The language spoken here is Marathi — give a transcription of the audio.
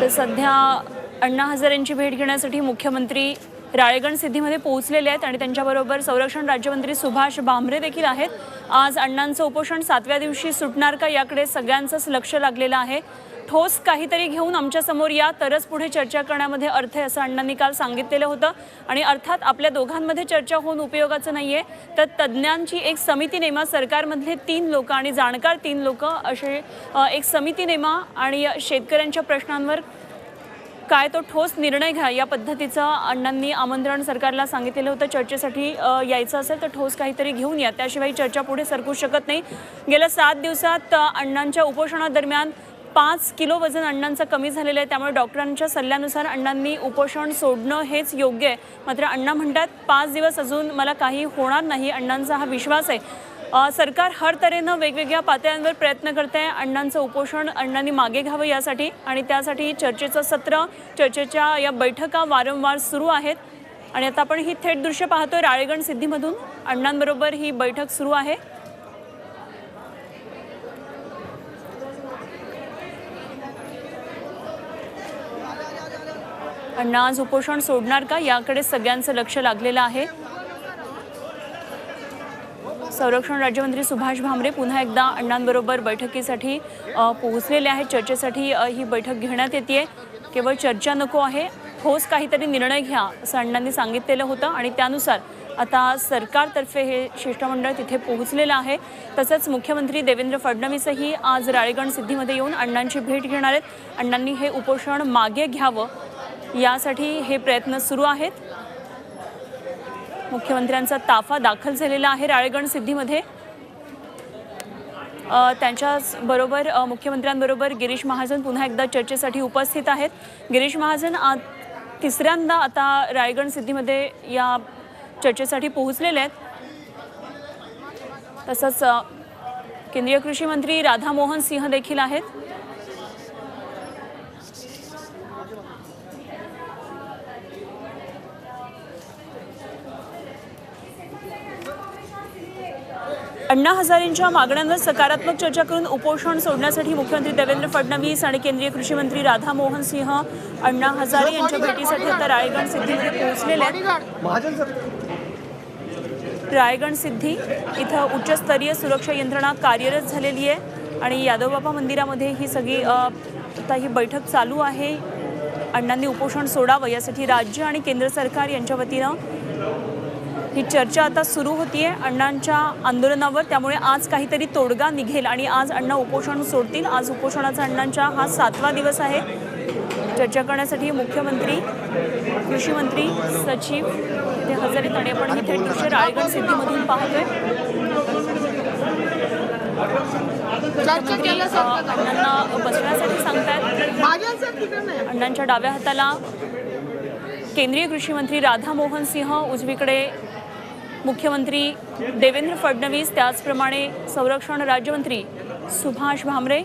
तर सध्या अण्णा हजारेंची भेट घेण्यासाठी मुख्यमंत्री राळेगण सिद्धीमध्ये पोहोचलेले आहेत आणि त्यांच्याबरोबर संरक्षण राज्यमंत्री सुभाष भामरे देखील आहेत. आज अण्णांचं उपोषण सातव्या दिवशी सुटणार का याकडे सगळ्यांचंच लक्ष लागलेलं आहे. ठोस काहीतरी घेऊन आमच्यासमोर या तरच पुढे चर्चा करण्यामध्ये अर्थ आहे असं अण्णांनी काल सांगितलेलं होतं. आणि अर्थात आपल्या दोघांमध्ये चर्चा होऊन उपयोगाचं नाही आहे तर तज्ज्ञांची एक समिती नेमा सरकारमधले तीन लोक आणि जाणकार तीन लोक असे एक समिती नेमा आणि शेतकऱ्यांच्या प्रश्नांवर काय तो ठोस निर्णय घ्या या पद्धतीचं अण्णांनी आमंत्रण सरकारला सांगितलेलं होतं. चर्चेसाठी यायचं असेल तर ठोस काहीतरी घेऊन या. त्याशिवाय चर्चा पुढे सरकू शकत नाही. गेल्या सात दिवसात अण्णांच्या उपोषणादरम्यान पाच किलो वजन अण्णांचं कमी झालेलं आहे. त्यामुळे डॉक्टरांच्या सल्ल्यानुसार अण्णांनी उपोषण सोडणं हेच योग्य आहे. मात्र अण्णा म्हणतात पाच दिवस अजून मला काही होणार नाही. अण्णांचा हा विश्वास आहे. सरकार हर तऱ्हेनं वेगवेगळ्या पातळ्यांवर प्रयत्न करत आहे अण्णांचं उपोषण अण्णांनी मागे घ्यावं यासाठी आणि त्यासाठी चर्चेचं सत्र चर्चेच्या या बैठका वारंवार सुरू आहेत. आणि आता आपण ही थेट दृश्य पाहतोय राळेगण सिद्धीमधून. अण्णांबरोबर ही बैठक सुरू आहे. अण्णा आज उपोषण सोडणार का? याकडे सगळ्यांचं लक्ष लागलेलं आहे. संरक्षण राज्यमंत्री सुभाष भामरे पुन्हा एकदा अण्णांबरोबर बैठकीसाठी पोहोचलेले आहेत. चर्चेसाठी ही बैठक घेण्यात येते केवळ चर्चा नको आहे. ठोस काहीतरी निर्णय घ्या असं अण्णांनी सांगितलेलं होतं आणि त्यानुसार आता सरकारतर्फे हे शिष्टमंडळ तिथे पोहोचलेलं आहे. तसंच मुख्यमंत्री देवेंद्र फडणवीसही आज राळेगण सिद्धीमध्ये येऊन अण्णांची भेट घेणार आहेत. अण्णांनी हे उपोषण मागे घ्यावं यासाठी हे प्रयत्न सुरू आहेत. मुख्यमंत्र्यांचा ताफा दाखल झालेला आहे राळेगण सिद्धीमध्ये. त्यांच्याच बरोबर मुख्यमंत्र्यांबरोबर गिरीश महाजन पुन्हा एकदा चर्चेसाठी उपस्थित आहेत. गिरीश महाजन आ तिसऱ्यांदा आता रायगड सिद्धीमध्ये या चर्चेसाठी पोहोचलेले आहेत. तसंच केंद्रीय कृषी मंत्री राधामोहन सिंह देखील आहेत. अण्णा हजारेंच्या मागण्यांवर सकारात्मक चर्चा करून उपोषण सोडण्यासाठी मुख्यमंत्री देवेंद्र फडणवीस आणि केंद्रीय कृषी मंत्री राधामोहन सिंह अण्णा हजारे यांच्या भेटीसाठी आता रायगड सिद्धीमध्ये पोहोचलेले आहेत. महाजन सर. रायगड सिद्धी इथं उच्चस्तरीय सुरक्षा यंत्रणा कार्यरत झालेली आहे आणि यादवबाबा मंदिरामध्ये ही सगळी आता ही बैठक चालू आहे. अण्णांनी उपोषण सोडावं यासाठी राज्य आणि केंद्र सरकार यांच्या वतीनं ही चर्चा आता सुरू होतीये अण्णांच्या आंदोलनावर. त्यामुळे आज काहीतरी तोडगा निघेल आणि आज अण्णा उपोषण सोडतील. आज उपोषणाचा अण्णांच्या हा सातवा दिवस आहे. चर्चा करण्यासाठी मुख्यमंत्री कृषी मंत्री सचिव ते हजर आहेत आणि आपण ही थेट दृश्य रायगड सिद्धीमधून पाहतोय. अण्णांना बसण्यासाठी सांगतायत. अण्णांच्या डाव्या हाताला केंद्रीय कृषीमंत्री राधामोहन सिंह उजवीकडे मुख्यमंत्री देवेंद्र फडणवीस त्याचप्रमाणे संरक्षण राज्यमंत्री सुभाष भामरे.